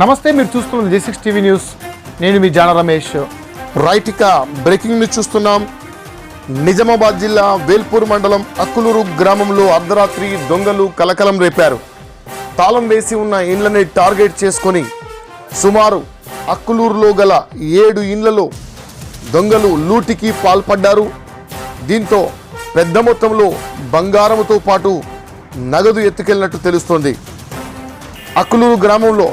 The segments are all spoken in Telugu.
నమస్తే మీరు చూస్తున్న జీ సిక్స్ టీవీ న్యూస్ నేను మీ జాన రమేష్. రైట్ ఇక బ్రేకింగ్ న్యూస్ చూస్తున్నాం. నిజామాబాద్ జిల్లా వేల్పూర్ మండలం అక్కులూరు గ్రామంలో అర్ధరాత్రి దొంగలు కలకలం రేపారు. తాళం వేసి ఉన్న ఇండ్లని టార్గెట్ చేసుకొని సుమారు అక్కులూరులో గల ఏడు ఇండ్లలో దొంగలు లూటికి పాల్పడ్డారు. దీంతో పెద్ద మొత్తంలో బంగారంతో పాటు నగదు ఎత్తుకెళ్ళినట్టు తెలుస్తోంది. అక్కులూరు గ్రామంలో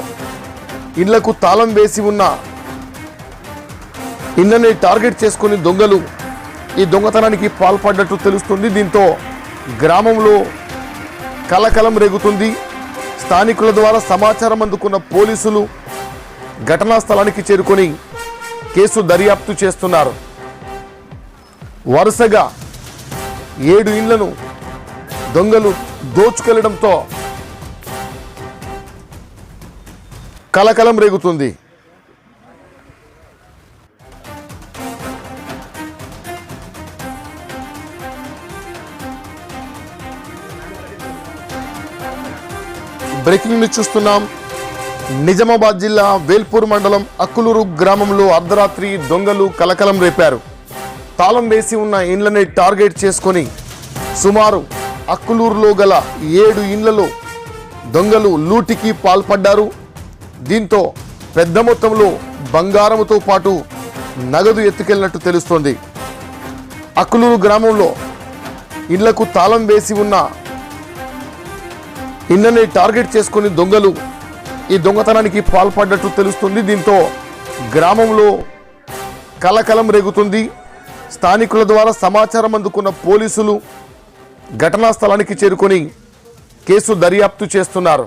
ఇళ్ళకు తాళం వేసి ఉన్న ఇండ్లని టార్గెట్ చేసుకుని దొంగలు ఈ దొంగతనానికి పాల్పడ్డట్టు తెలుస్తుంది. దీంతో గ్రామంలో కలకలం రేగుతుంది. స్థానికుల ద్వారా సమాచారం అందుకున్న పోలీసులు ఘటనా స్థలానికి చేరుకొని కేసు దర్యాప్తు చేస్తున్నారు. వరుసగా ఏడు ఇండ్లను దొంగలు దోచుకెళ్ళడంతో కలకలం రేగుతుంది. బ్రేకింగ్ న్యూస్ చూస్తున్నాం. నిజామాబాద్ జిల్లా వేల్పూర్ మండలం అక్కులూరు గ్రామంలో అర్ధరాత్రి దొంగలు కలకలం రేపారు. తాళం వేసి ఉన్న ఇండ్లని టార్గెట్ చేసుకొని సుమారు అక్కులూరులో గల ఏడు ఇండ్లలో దొంగలు లూటికి పాల్పడ్డారు. దీంతో పెద్ద మొత్తంలో బంగారముతో పాటు నగదు ఎత్తుకెళ్ళినట్టు తెలుస్తోంది. అక్కులూరు గ్రామంలో ఇళ్ళకు తాళం వేసి ఉన్న ఇళ్ళని టార్గెట్ చేసుకుని దొంగలు ఈ దొంగతనానికి పాల్పడ్డట్టు తెలుస్తుంది. దీంతో గ్రామంలో కలకలం రేగుతుంది. స్థానికుల ద్వారా సమాచారం అందుకున్న పోలీసులు ఘటనా స్థలానికి చేరుకొని కేసు దర్యాప్తు చేస్తున్నారు.